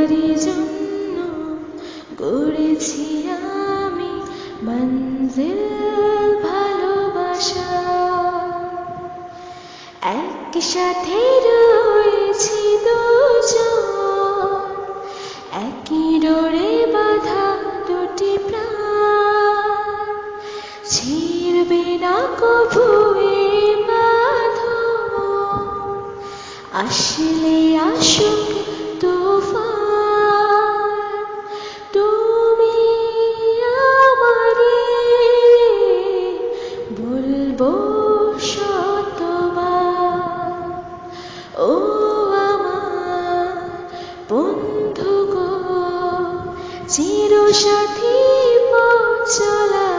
তোমারই জন্য গড়েছি আমি মঞ্জিল ভালোবাসা। একসাথে রয়েছি একই ডোরে বাধা দুটি প্রাণ। ছিড়বে না কভু আসলে শতবার ও আমার বন্ধু গো চিরসাথী পথ চলা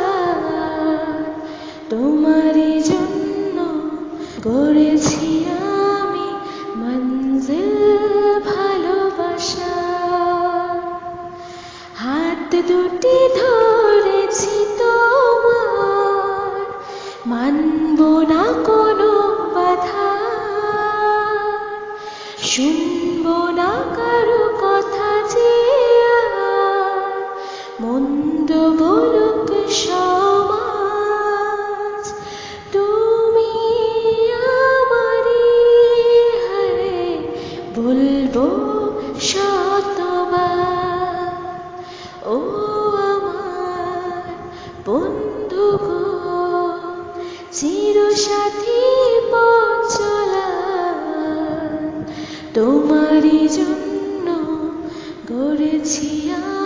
তোমারই জন্য গড়েছি আমি মঞ্জিল ভালোবাসা। হাত দুটি শুনব না কারও কথা যে মন্দ বলুক সমাজ, তুমি আমারই হায় বলব শতবার। ও আমার বন্ধু গো চিরসাথী পথ চলা তোমারই জন্য গড়েছি আমি